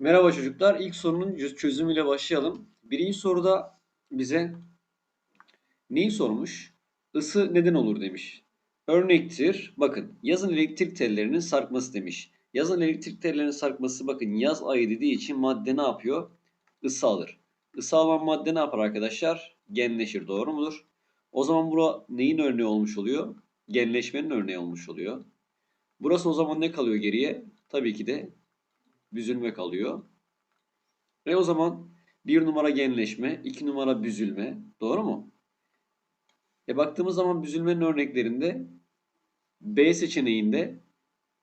Merhaba çocuklar. İlk sorunun çö- çözümüyle başlayalım. Birinci soruda bize neyi sormuş? Isı neden olur demiş. Örnektir. Bakın yazın elektrik tellerinin sarkması demiş. Yazın elektrik tellerinin sarkması bakın yaz ayı dediği için madde ne yapıyor? Isı alır. Isı alan madde ne yapar arkadaşlar? Genleşir. Doğru mudur? O zaman bura neyin örneği olmuş oluyor? Genleşmenin örneği olmuş oluyor. Burası o zaman ne kalıyor geriye? Tabii ki de büzülme kalıyor. Ve o zaman bir numara genleşme, iki numara büzülme. Doğru mu? E baktığımız zaman büzülmenin örneklerinde B seçeneğinde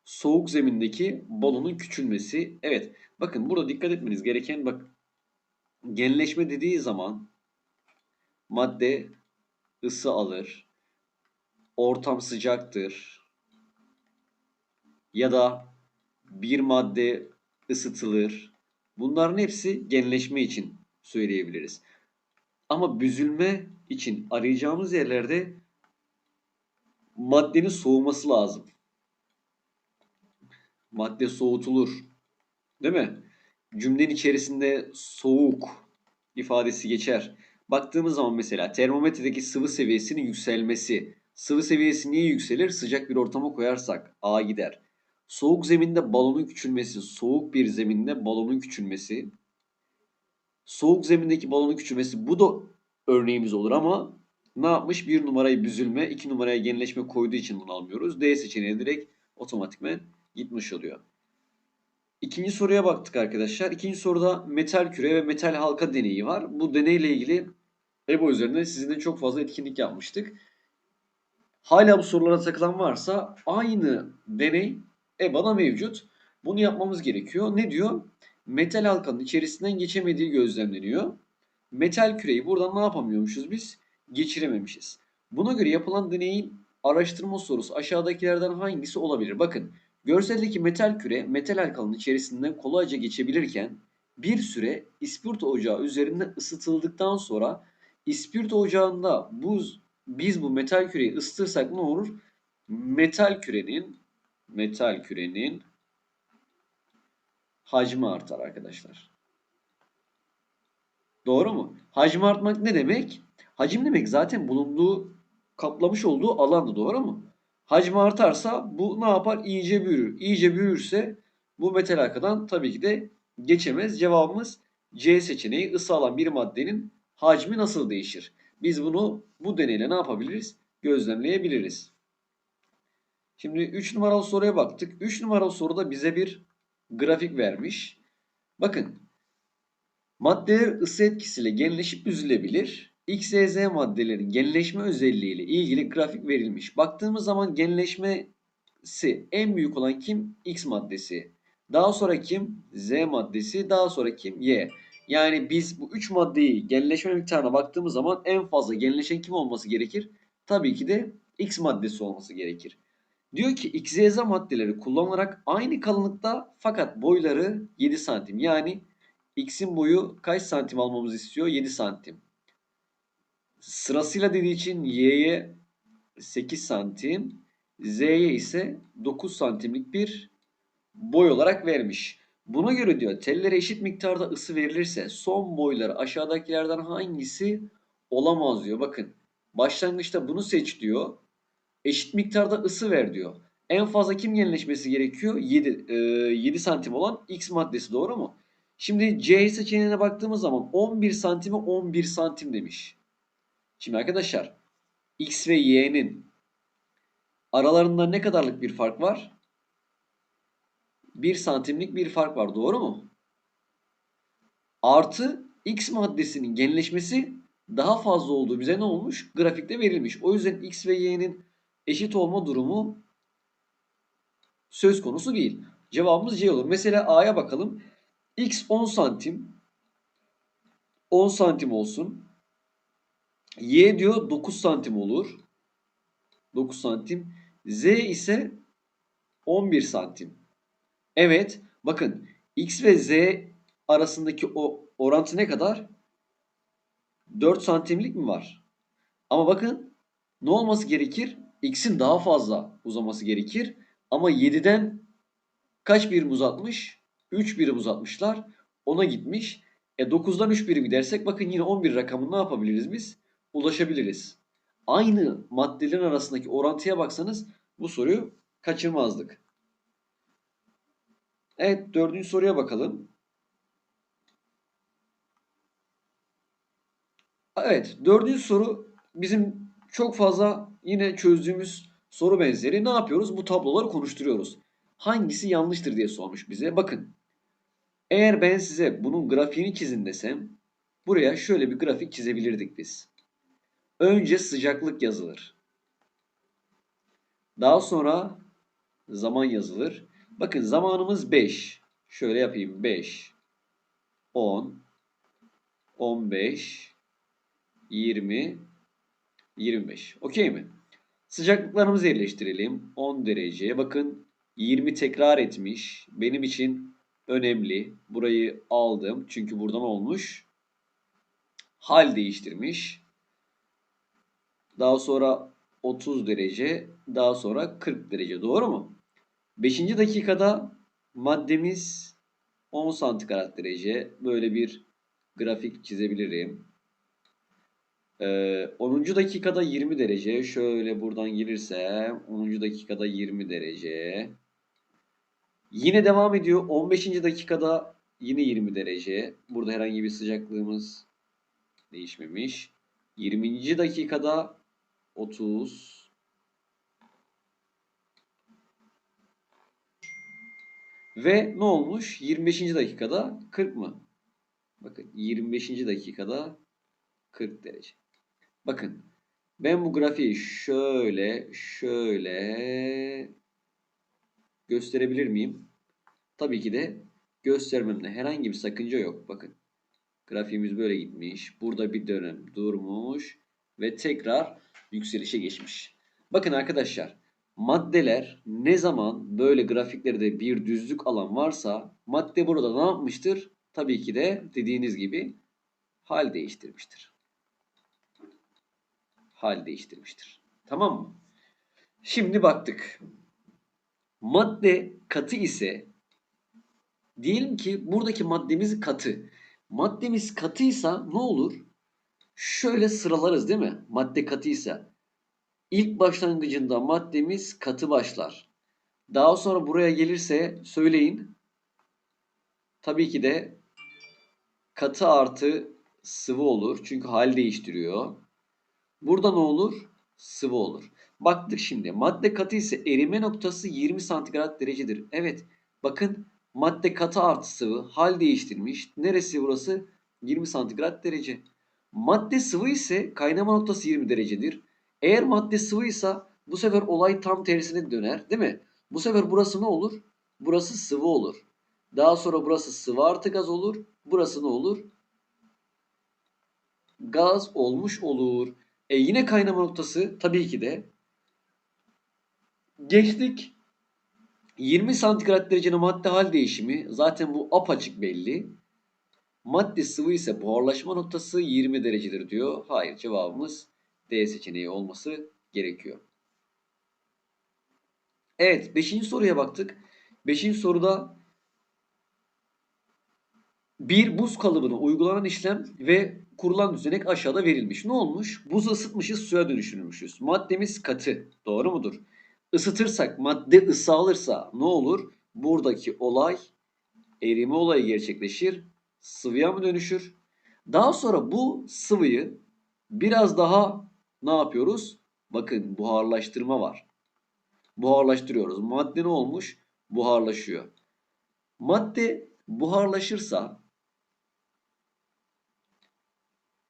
soğuk zemindeki balonun küçülmesi. Evet. Bakın burada dikkat etmeniz gereken bak genleşme dediği zaman madde ısı alır. Ortam sıcaktır. Ya da bir madde ısıtılır. Bunların hepsi genleşme için söyleyebiliriz. Ama büzülme için arayacağımız yerlerde maddenin soğuması lazım. Madde soğutulur. Değil mi? Cümlenin içerisinde soğuk ifadesi geçer. Baktığımız zaman mesela termometredeki sıvı seviyesinin yükselmesi. Sıvı seviyesi niye yükselir? Sıcak bir ortama koyarsak A gider. Soğuk zeminde balonun küçülmesi, soğuk bir zeminde balonun küçülmesi. Soğuk zemindeki balonun küçülmesi bu da örneğimiz olur ama ne yapmış? Bir numarayı büzülme, iki numaraya genleşme koyduğu için bunu almıyoruz. D seçeneği direkt otomatikmen gitmiş oluyor. İkinci soruya baktık arkadaşlar. İkinci soruda metal küre ve metal halka deneyi var. Bu deneyle ilgili EBO üzerinde sizinle çok fazla etkinlik yapmıştık. Hala bu sorulara takılan varsa aynı deney EBA'da mevcut. Bunu yapmamız gerekiyor. Ne diyor? Metal halkanın içerisinden geçemediği gözlemleniyor. Metal küreyi buradan ne yapamıyormuşuz biz? Geçirememişiz. Buna göre yapılan deneyin araştırma sorusu aşağıdakilerden hangisi olabilir? Bakın görseldeki metal küre metal halkanın içerisinden kolayca geçebilirken bir süre ispirto ocağı üzerinde ısıtıldıktan sonra ispirto ocağında buz biz bu metal küreyi ısıtırsak ne olur? Metal kürenin metal kürenin hacmi artar arkadaşlar. Doğru mu? Hacmi artmak ne demek? Hacim demek zaten bulunduğu kaplamış olduğu alandı doğru mu? Hacmi artarsa bu ne yapar? İyice büyür. İyice büyürse bu metal halkadan tabii ki de geçemez. Cevabımız C seçeneği ısı alan bir maddenin hacmi nasıl değişir? Biz bunu bu deneyle ne yapabiliriz? Gözlemleyebiliriz. Şimdi 3 numaralı soruya baktık. 3 numaralı soruda bize bir grafik vermiş. Bakın maddeler ısı etkisiyle genleşip büzülebilir. X, Y, Z maddelerin genleşme özelliğiyle ilgili grafik verilmiş. Baktığımız zaman genleşmesi en büyük olan kim? X maddesi. Daha sonra kim? Z maddesi. Daha sonra kim? Y. Yani biz bu 3 maddeyi genleşme miktarına baktığımız zaman en fazla genleşen kim olması gerekir? Tabii ki de X maddesi olması gerekir. Diyor ki XYZ maddeleri kullanılarak aynı kalınlıkta fakat boyları 7 santim. Yani X'in boyu kaç santim almamızı istiyor? 7 santim. Sırasıyla dediği için Y'ye 8 santim, Z'ye ise 9 santimlik bir boy olarak vermiş. Buna göre diyor tellere eşit miktarda ısı verilirse son boyları aşağıdakilerden hangisi olamaz diyor. Bakın başlangıçta bunu seç diyor. Eşit miktarda ısı ver diyor. En fazla kim genleşmesi gerekiyor? 7, e, 7 santim olan X maddesi doğru mu? Şimdi C seçeneğine baktığımız zaman 11 santime 11 santim demiş. Şimdi arkadaşlar X ve Y'nin aralarında ne kadarlık bir fark var? 1 santimlik bir fark var. Doğru mu? Artı X maddesinin genleşmesi daha fazla olduğu bize ne olmuş? Grafikte verilmiş. O yüzden X ve Y'nin eşit olma durumu söz konusu değil. Cevabımız C olur. Mesela A'ya bakalım. X 10 santim 10 santim olsun. Y diyor 9 santim olur. 9 santim. Z ise 11 santim. Evet. Bakın X ve Z arasındaki o orantı ne kadar? 4 santimlik mi var? Ama bakın ne olması gerekir? X'in daha fazla uzaması gerekir. Ama 7'den kaç birim uzatmış? 3 birim uzatmışlar. 10'a gitmiş. E 9'dan 3 birim gidersek bakın yine 11 rakamını ne yapabiliriz biz? Ulaşabiliriz. Aynı maddelerin arasındaki orantıya baksanız bu soruyu kaçırmazdık. Evet dördüncü soruya bakalım. Evet dördüncü soru bizim çok fazla yine çözdüğümüz soru benzeri. Ne yapıyoruz? Bu tabloları konuşturuyoruz. Hangisi yanlıştır diye sormuş bize. Bakın eğer ben size bunun grafiğini çizin desem buraya şöyle bir grafik çizebilirdik biz. Önce sıcaklık yazılır. Daha sonra zaman yazılır. Bakın zamanımız 5. Şöyle yapayım. 5, 10, 15, 20, 25. Okey mi? Sıcaklıklarımızı yerleştirelim. 10 dereceye. Bakın 20 tekrar etmiş. Benim için önemli. Burayı aldım. Çünkü buradan olmuş. Hal değiştirmiş. Daha sonra 30 derece. Daha sonra 40 derece. Doğru mu? 5. dakikada maddemiz 10 santigrat derece. Böyle bir grafik çizebilirim. Ee, 10. dakikada 20 derece. Şöyle buradan gelirse 10. dakikada 20 derece. Yine devam ediyor. 15. dakikada yine 20 derece. Burada herhangi bir sıcaklığımız değişmemiş. 20. dakikada 30. Ve ne olmuş? 25. dakikada 40 mı? Bakın 25. dakikada 40 derece. Bakın ben bu grafiği şöyle şöyle gösterebilir miyim? Tabii ki de göstermemde herhangi bir sakınca yok. Bakın grafiğimiz böyle gitmiş. Burada bir dönem durmuş ve tekrar yükselişe geçmiş. Bakın arkadaşlar maddeler ne zaman böyle grafiklerde bir düzlük alan varsa madde burada ne yapmıştır? Tabii ki de dediğiniz gibi hal değiştirmiştir. Hal değiştirmiştir. Tamam mı? Şimdi baktık. Madde katı ise diyelim ki buradaki maddemiz katı. Maddemiz katıysa ne olur? Şöyle sıralarız değil mi? Madde katıysa. İlk başlangıcında maddemiz katı başlar. Daha sonra buraya gelirse söyleyin. Tabii ki de katı artı sıvı olur. Çünkü hal değiştiriyor. Burada ne olur? Sıvı olur. Baktık şimdi. Madde katı ise erime noktası 20 santigrat derecedir. Evet. Bakın madde katı artı sıvı hal değiştirmiş. Neresi burası? 20 santigrat derece. Madde sıvı ise kaynama noktası 20 derecedir. Eğer madde sıvıysa bu sefer olay tam tersine döner değil mi? Bu sefer burası ne olur? Burası sıvı olur. Daha sonra burası sıvı artı gaz olur. Burası ne olur? Gaz olmuş olur. E yine kaynama noktası tabii ki de geçtik. 20 santigrat derecenin madde hal değişimi zaten bu apaçık belli. Madde sıvı ise buharlaşma noktası 20 derecedir diyor. Hayır cevabımız D seçeneği olması gerekiyor. Evet 5. soruya baktık. 5. soruda bir buz kalıbına uygulanan işlem ve kurulan düzenek aşağıda verilmiş. Ne olmuş? Buzu ısıtmışız, suya dönüştürmüşüz. Maddemiz katı. Doğru mudur? Isıtırsak, madde ısı alırsa ne olur? Buradaki olay erime olayı gerçekleşir. Sıvıya mı dönüşür? Daha sonra bu sıvıyı biraz daha ne yapıyoruz? Bakın buharlaştırma var. Buharlaştırıyoruz. Madde ne olmuş? Buharlaşıyor. Madde buharlaşırsa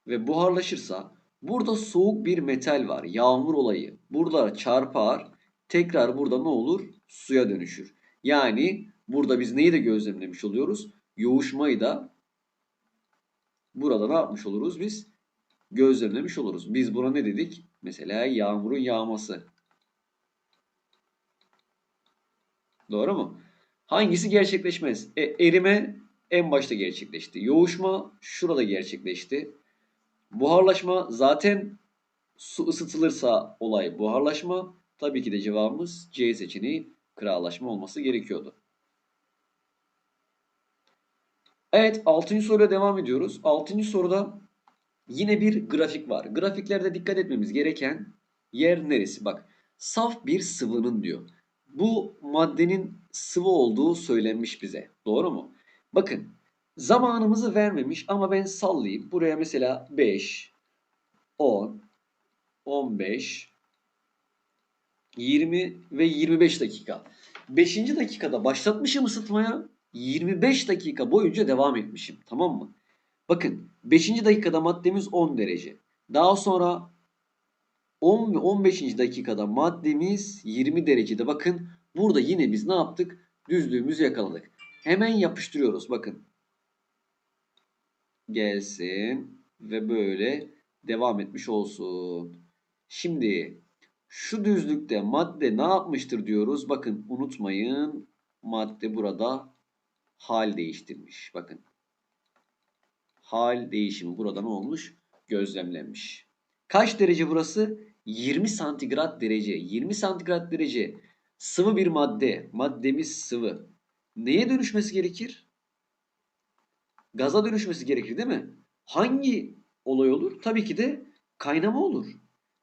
ve buharlaşırsa burada soğuk bir metal var. Yağmur olayı. Burada çarpar. Tekrar burada ne olur? Suya dönüşür. Yani burada biz neyi de gözlemlemiş oluyoruz? Yoğuşmayı da burada ne yapmış oluruz biz? Gözlemlemiş oluruz. Biz buna ne dedik? Mesela yağmurun yağması. Doğru mu? Hangisi gerçekleşmez? E, erime en başta gerçekleşti. Yoğuşma şurada gerçekleşti. Buharlaşma zaten su ısıtılırsa olay buharlaşma. Tabii ki de cevabımız C seçeneği kıralaşma olması gerekiyordu. Evet 6. soruyla devam ediyoruz. 6. soruda yine bir grafik var. Grafiklerde dikkat etmemiz gereken yer neresi? Bak saf bir sıvının diyor. Bu maddenin sıvı olduğu söylenmiş bize. Doğru mu? Bakın zamanımızı vermemiş ama ben sallayayım. Buraya mesela 5, 10, 15, 20 ve 25 dakika. 5. dakikada başlatmışım ısıtmaya. 25 dakika boyunca devam etmişim. Tamam mı? Bakın 5. dakikada maddemiz 10 derece. Daha sonra 10 ve 15. dakikada maddemiz 20 derecede. Bakın burada yine biz ne yaptık? Düzlüğümüzü yakaladık. Hemen yapıştırıyoruz. Bakın. Gelsin ve böyle devam etmiş olsun. Şimdi şu düzlükte madde ne yapmıştır diyoruz. Bakın unutmayın madde burada hal değiştirmiş. Bakın. Hal değişimi burada ne olmuş? Gözlemlenmiş. Kaç derece burası? 20 santigrat derece. 20 santigrat derece sıvı bir madde. Maddemiz sıvı. Neye dönüşmesi gerekir? Gaza dönüşmesi gerekir değil mi? Hangi olay olur? Tabii ki de kaynama olur.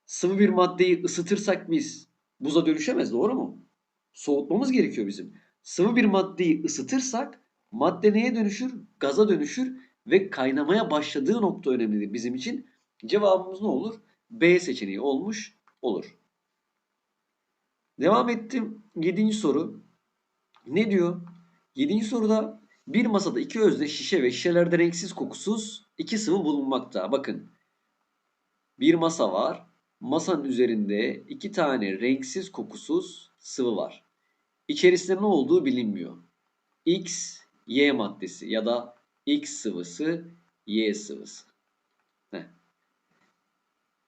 Sıvı bir maddeyi ısıtırsak biz buza dönüşemez doğru mu? Soğutmamız gerekiyor bizim. Sıvı bir maddeyi ısıtırsak madde neye dönüşür? Gaza dönüşür ve kaynamaya başladığı nokta önemlidir bizim için. Cevabımız ne olur? B seçeneği olmuş olur. Devam ettim. Yedinci soru. Ne diyor? Yedinci soruda bir masada iki özde şişe ve şişelerde renksiz kokusuz iki sıvı bulunmakta. Bakın. Bir masa var. Masanın üzerinde iki tane renksiz kokusuz sıvı var. İçerisinde ne olduğu bilinmiyor. X, Y maddesi ya da X sıvısı, Y sıvısı. Heh.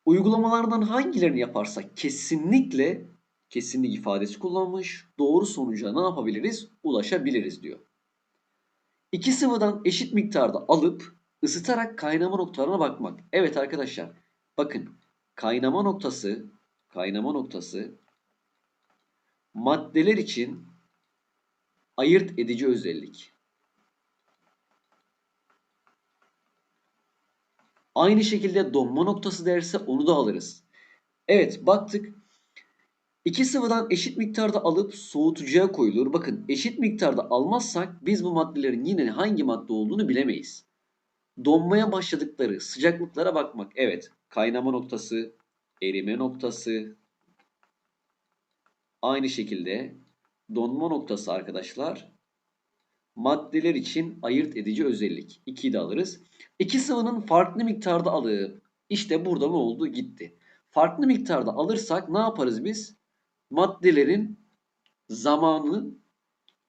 Uygulamalardan hangilerini yaparsak kesinlikle kesinlik ifadesi kullanmış. Doğru sonuca ne yapabiliriz? Ulaşabiliriz diyor. İki sıvıdan eşit miktarda alıp ısıtarak kaynama noktalarına bakmak. Evet arkadaşlar bakın kaynama noktası kaynama noktası maddeler için ayırt edici özellik. Aynı şekilde donma noktası derse onu da alırız. Evet baktık. İki sıvıdan eşit miktarda alıp soğutucuya koyulur. Bakın eşit miktarda almazsak biz bu maddelerin yine hangi madde olduğunu bilemeyiz. Donmaya başladıkları sıcaklıklara bakmak. Evet kaynama noktası, erime noktası. Aynı şekilde donma noktası arkadaşlar maddeler için ayırt edici özellik. 2'yi de alırız. İki sıvının farklı miktarda alığı. İşte burada ne oldu? Gitti. Farklı miktarda alırsak ne yaparız biz? Maddelerin zamanı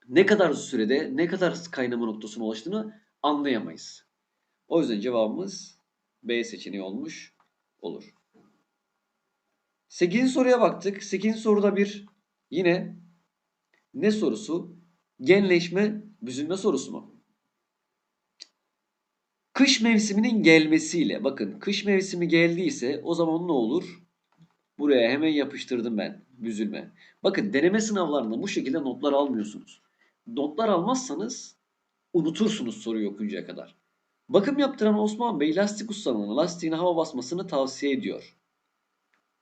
ne kadar sürede ne kadar kaynama noktasına ulaştığını anlayamayız. O yüzden cevabımız B seçeneği olmuş olur. 8. soruya baktık. 8. soruda bir yine ne sorusu? Genleşme, büzülme sorusu mu? Kış mevsiminin gelmesiyle bakın kış mevsimi geldiyse o zaman ne olur? Buraya hemen yapıştırdım ben büzülme. Bakın deneme sınavlarında bu şekilde notlar almıyorsunuz. Notlar almazsanız unutursunuz soruyu okuncaya kadar. Bakım yaptıran Osman Bey lastik ustasının lastiğine hava basmasını tavsiye ediyor.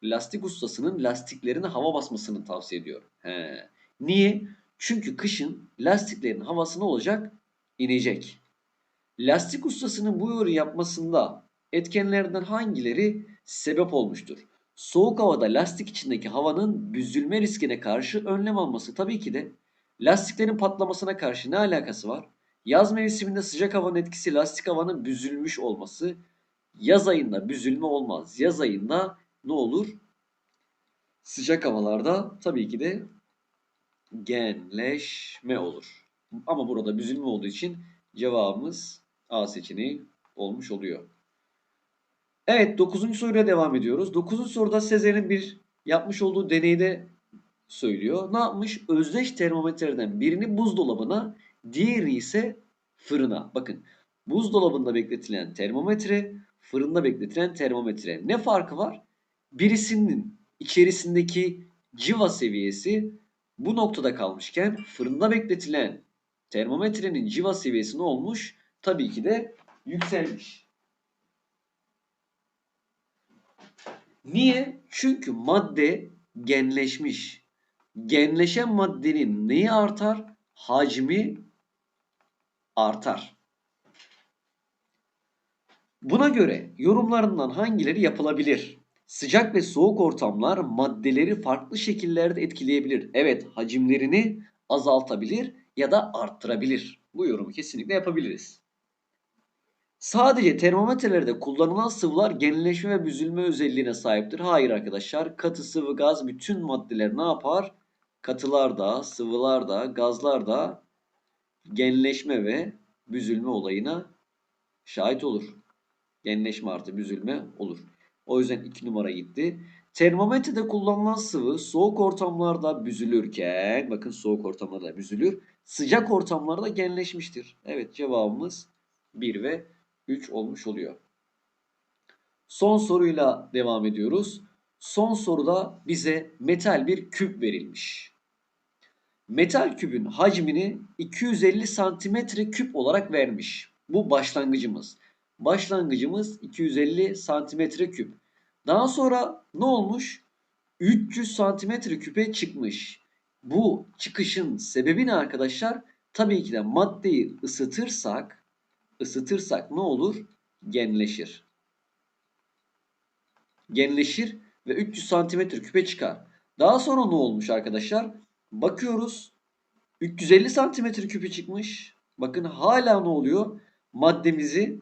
Lastik ustasının lastiklerine hava basmasını tavsiye ediyor. He. Niye? Çünkü kışın lastiklerin havası ne olacak? İnecek. Lastik ustasının bu yoru yapmasında etkenlerden hangileri sebep olmuştur? Soğuk havada lastik içindeki havanın büzülme riskine karşı önlem alması tabii ki de lastiklerin patlamasına karşı ne alakası var? Yaz mevsiminde sıcak havanın etkisi lastik havanın büzülmüş olması. Yaz ayında büzülme olmaz. Yaz ayında ne olur? Sıcak havalarda tabii ki de genleşme olur. Ama burada büzülme olduğu için cevabımız A seçeneği olmuş oluyor. Evet 9. soruyla devam ediyoruz. 9. soruda Sezer'in bir yapmış olduğu deneyde söylüyor. Ne yapmış? Özdeş termometreden birini buzdolabına, diğerini ise fırına. Bakın buzdolabında bekletilen termometre, fırında bekletilen termometre. Ne farkı var? Birisinin içerisindeki civa seviyesi bu noktada kalmışken fırında bekletilen termometrenin civa seviyesi ne olmuş? tabii ki de yükselmiş. Niye? Çünkü madde genleşmiş. Genleşen maddenin neyi artar? Hacmi artar. Buna göre yorumlarından hangileri yapılabilir? Sıcak ve soğuk ortamlar maddeleri farklı şekillerde etkileyebilir. Evet, hacimlerini azaltabilir ya da arttırabilir. Bu yorumu kesinlikle yapabiliriz. Sadece termometrelerde kullanılan sıvılar genleşme ve büzülme özelliğine sahiptir. Hayır arkadaşlar. Katı, sıvı, gaz bütün maddeler ne yapar? Katılarda, sıvılarda, gazlarda genleşme ve büzülme olayına şahit olur. Genleşme artı büzülme olur. O yüzden 2 numara gitti. Termometrede kullanılan sıvı soğuk ortamlarda büzülürken, bakın soğuk ortamlarda büzülür, sıcak ortamlarda genleşmiştir. Evet cevabımız 1 ve 3 olmuş oluyor. Son soruyla devam ediyoruz. Son soruda bize metal bir küp verilmiş. Metal küpün hacmini 250 santimetre küp olarak vermiş. Bu başlangıcımız. Başlangıcımız 250 santimetre küp. Daha sonra ne olmuş? 300 santimetre küpe çıkmış. Bu çıkışın sebebi ne arkadaşlar? Tabii ki de maddeyi ısıtırsak, ısıtırsak ne olur? Genleşir. Genleşir ve 300 santimetre küpe çıkar. Daha sonra ne olmuş arkadaşlar? Bakıyoruz. 350 santimetre küpe çıkmış. Bakın hala ne oluyor? Maddemizi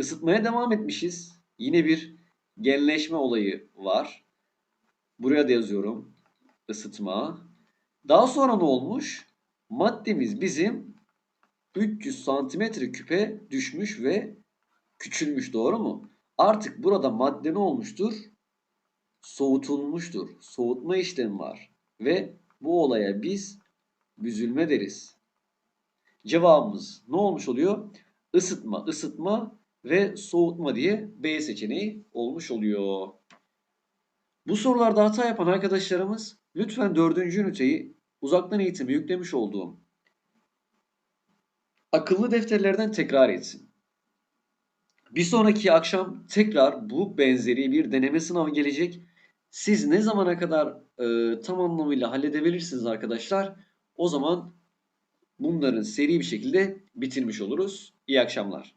ısıtmaya devam etmişiz. Yine bir genleşme olayı var. Buraya da yazıyorum. Isıtma. Daha sonra ne olmuş? Maddemiz bizim 300 santimetre küpe düşmüş ve küçülmüş doğru mu? Artık burada madde ne olmuştur? Soğutulmuştur. Soğutma işlemi var. Ve bu olaya biz büzülme deriz. Cevabımız ne olmuş oluyor? Isıtma, ısıtma ve soğutma diye B seçeneği olmuş oluyor. Bu sorularda hata yapan arkadaşlarımız lütfen dördüncü üniteyi uzaktan eğitimi yüklemiş olduğum akıllı defterlerden tekrar etsin. Bir sonraki akşam tekrar bu benzeri bir deneme sınavı gelecek. Siz ne zamana kadar e, tam anlamıyla halledebilirsiniz arkadaşlar. O zaman bunların seri bir şekilde bitirmiş oluruz. İyi akşamlar.